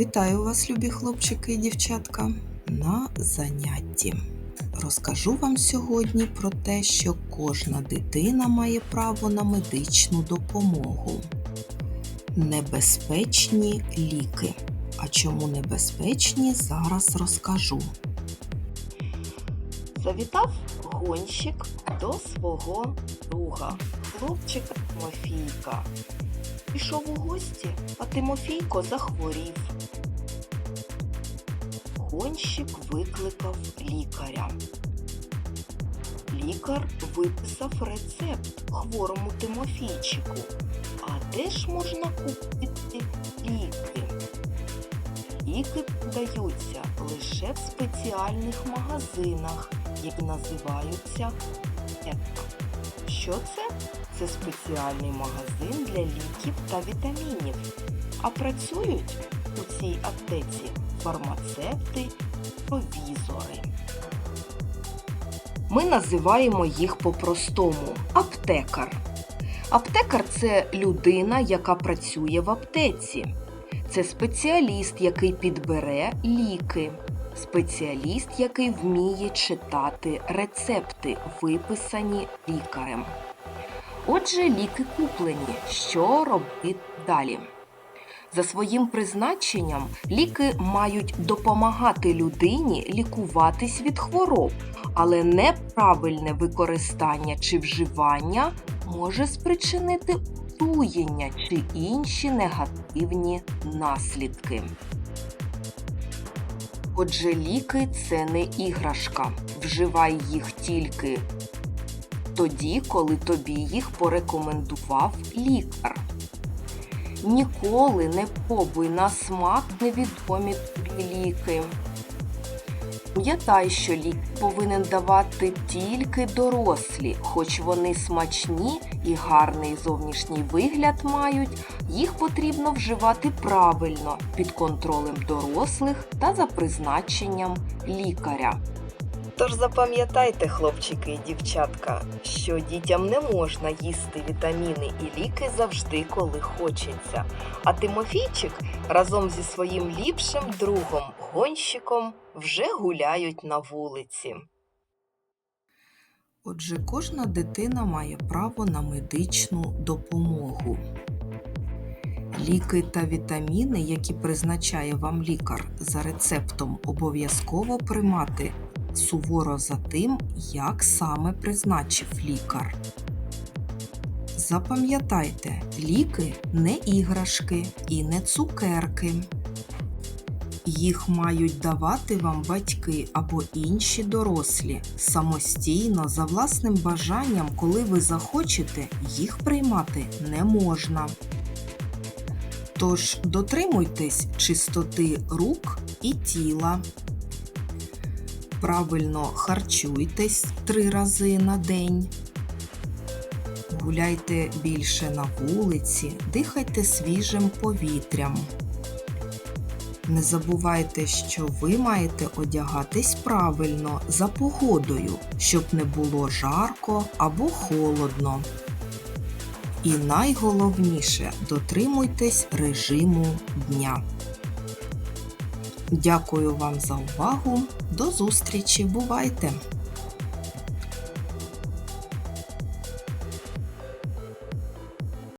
Вітаю вас, любі хлопчики і дівчатка, на занятті. Розкажу вам сьогодні про те, що кожна дитина має право на медичну допомогу. Небезпечні ліки. А чому небезпечні, зараз розкажу. Завітав гонщик до свого друга, хлопчика Тимофійка. Пішов у гості, а Тимофійко захворів. Гонщик викликав лікаря. Лікар виписав рецепт хворому Тимофійчику. А де ж можна купити ліки? Ліки продаються лише в спеціальних магазинах, які називаються аптека. Що це? Це спеціальний магазин для ліків та вітамінів. А працюють у цій аптеці фармацевти, провізори. Ми називаємо їх по-простому аптекар. Аптекар це людина, яка працює в аптеці. Це спеціаліст, який підбере ліки. Спеціаліст, який вміє читати рецепти, виписані лікарем. Отже, ліки куплені. Що робити далі? За своїм призначенням ліки мають допомагати людині лікуватись від хвороб, але неправильне використання чи вживання може спричинити отруєння чи інші негативні наслідки. Отже, ліки це не іграшка. Вживай їх тільки тоді, коли тобі їх порекомендував лікар. Ніколи не пробуй на смак невідомі тобі ліки. Пам'ятай, що ліки повинен давати тільки дорослі, хоч вони смачні і гарний зовнішній вигляд мають, їх потрібно вживати правильно під контролем дорослих та за призначенням лікаря. Тож запам'ятайте, хлопчики і дівчатка, що дітям не можна їсти вітаміни і ліки завжди, коли хочеться. А Тимофійчик разом зі своїм ліпшим другом гонщиком вже гуляють на вулиці. Отже, кожна дитина має право на медичну допомогу. Ліки та вітаміни, які призначає вам лікар за рецептом, обов'язково приймати суворо за тим, як саме призначив лікар. Запам'ятайте, ліки не іграшки і не цукерки. Їх мають давати вам батьки або інші дорослі самостійно за власним бажанням, коли ви захочете, їх приймати не можна. Тож дотримуйтесь чистоти рук і тіла. Правильно харчуйтесь три рази на день. Гуляйте більше на вулиці, дихайте свіжим повітрям. Не забувайте, що ви маєте одягатись правильно за погодою, щоб не було жарко або холодно. І найголовніше дотримуйтесь режиму дня. Дякую вам за увагу. До зустрічі. Бувайте!